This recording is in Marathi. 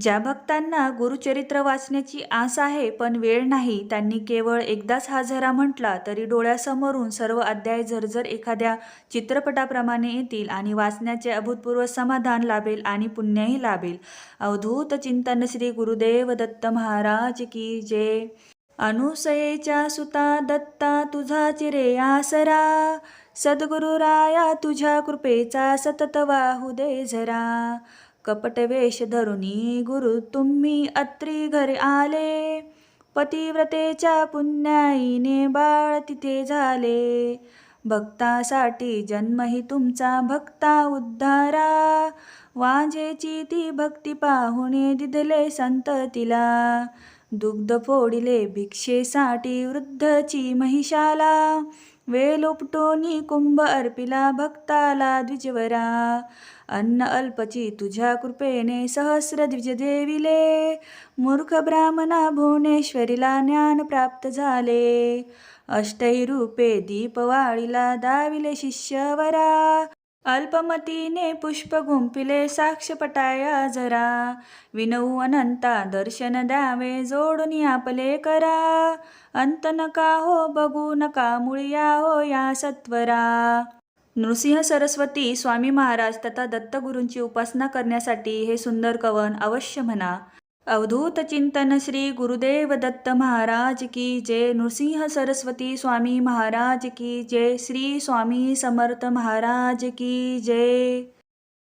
ज्या भक्तांना गुरुचरित्र वाचण्याची आस आहे पण वेळ नाही त्यांनी केवळ एकदाच हा झरा म्हटला तरी डोळ्यासमोरून सर्व अध्याय झरझर एखाद्या चित्रपटाप्रमाणे येतील आणि वाचण्याचे अभूतपूर्व समाधान लाभेल आणि पुण्यही लाभेल. अवधूत चिंतन श्री गुरुदेव दत्त महाराज की जय. अनुसयेच्या सुता दत्ता तुझा चिरे आसरा. सद्गुरुराया तुझ्या कृपेचा सतत वाहू दे झरा. कपटवेश धरुणी गुरु तुम्ही अत्री घरी आले. पतिव्रतेच्या पुण्याईने बाळ तिथे झाले. भक्तासाठी जन्मही तुमचा भक्ता उद्धारा. वांझेची ती भक्ती पाहुणे दिधले संत तिला. दुग्ध फोडिले भिक्षेसाठी वृद्धची महिषाला. वेल उपटोनी कुंभ अर्पिला भक्ताला द्विजवरा. अन्न अल्पची तुझ्या कृपेने सहस्र द्विज देविले मूर्ख ब्राह्मणा भुवनेश्वरीला ज्ञान प्राप्त झाले. अष्टही रूपे दीपवाळीला दाविले शिष्यवरा. अल्पमतीने पुष्प गुंपिले साक्ष पटाया जरा. विनऊ अनंता दर्शन द्यावे जोडून आपले करा. अंत नका हो बघू नका मुळिया हो या सत्वरा. नृसिंह सरस्वती स्वामी महाराज तथा दत्तगुरूंची उपासना करण्यासाठी हे सुंदर कवन अवश्य म्हणा. अवधूत चिंतन श्री गुरुदेव दत्त महाराज की जय. नृसिंह सरस्वती स्वामी महाराज की जय. श्री स्वामी समर्थ महाराज की जय.